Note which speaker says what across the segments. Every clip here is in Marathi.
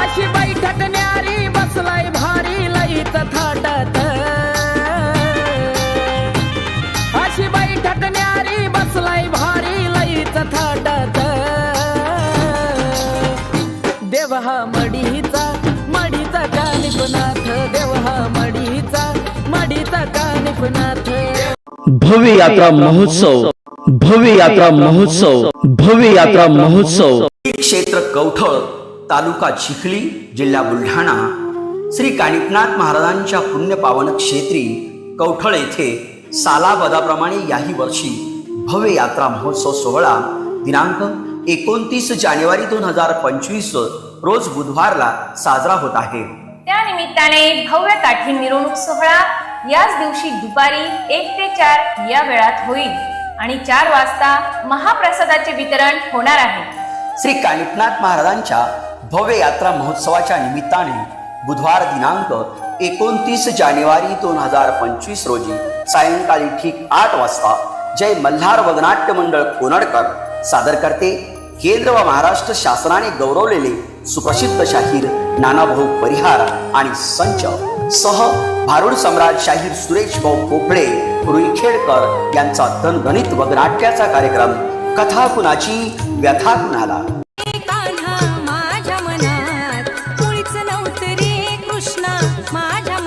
Speaker 1: अशी बैठक न्यारी बसलाय भारी लई तथा देव हा मडीचा मडीचा कानिपनाथ देव हा मडीचा मडीचा कानिपनाथ
Speaker 2: भव्य यात्रा महोत्सव भव्य यात्रा महोत्सव भव्य यात्रा महोत्सव.
Speaker 3: श्री क्षेत्र कवठळ तालुका चिखली जिल्हा बुलढाणा. श्री कानिपनाथ महाराजांच्या पुण्यपावन क्षेत्री कवठळ येथे सालाबदाप्रमाणे याही वर्षी भव्य यात्रा महोत्सव सोहळा. दिनांक एकोणतीस जानेवारी दोन हजार पंचवीस रोज बुधवारला साजरा होत आहे.
Speaker 4: त्या निमित्ताने भव्य काठी मिरवणूक सोहळा याच दिवशी दुपारी एक ते चार या वेळात होईल. आणि चार वाजता महाप्रसादाचे वितरण होणार आहे.
Speaker 3: श्री कानिपनाथ महाराजांच्या भव्य यात्रा महोत्सवाच्या निमित्ताने बुधवार दिनांक एकोणतीस जानेवारी दोन हजार पंचवीस रोजी सायंकाळी ठीक आठ वाजता जय मल्हार वगनाट्य मंडळ कोनडकर सादर करते. केंद्र व महाराष्ट्र शासनाने गौरवलेले सुप्रसिद्ध शाहीर नानाभाऊ परिहार आणि संच. सह भारूड सम्राट शाहीर सुरेश भाऊ पोफळे रुईखेडकर यांचा दणगणित वगनाट्याचा कार्यक्रम कथा कुणाची व्यथा कुणाला
Speaker 5: माझ्या कृष्णा माझ्या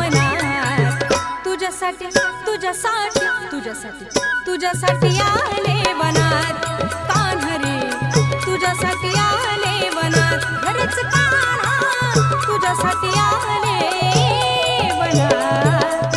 Speaker 5: तुझ्यासाठी तुझ्यासाठी तुझ्यासाठी तुझ्यासाठी आले वनात तुझ्यासाठी आले वनात. खरंच तुझ्यासाठी आले वनात.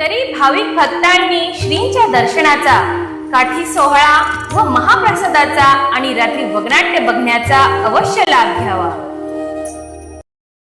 Speaker 4: तरी भाविक भक्तांनी श्रींच्या दर्शनाचा काठी सोहळा व महाप्रसादाचा आणि रात्री वगनाट्य बघण्याचा अवश्य लाभ घ्यावा.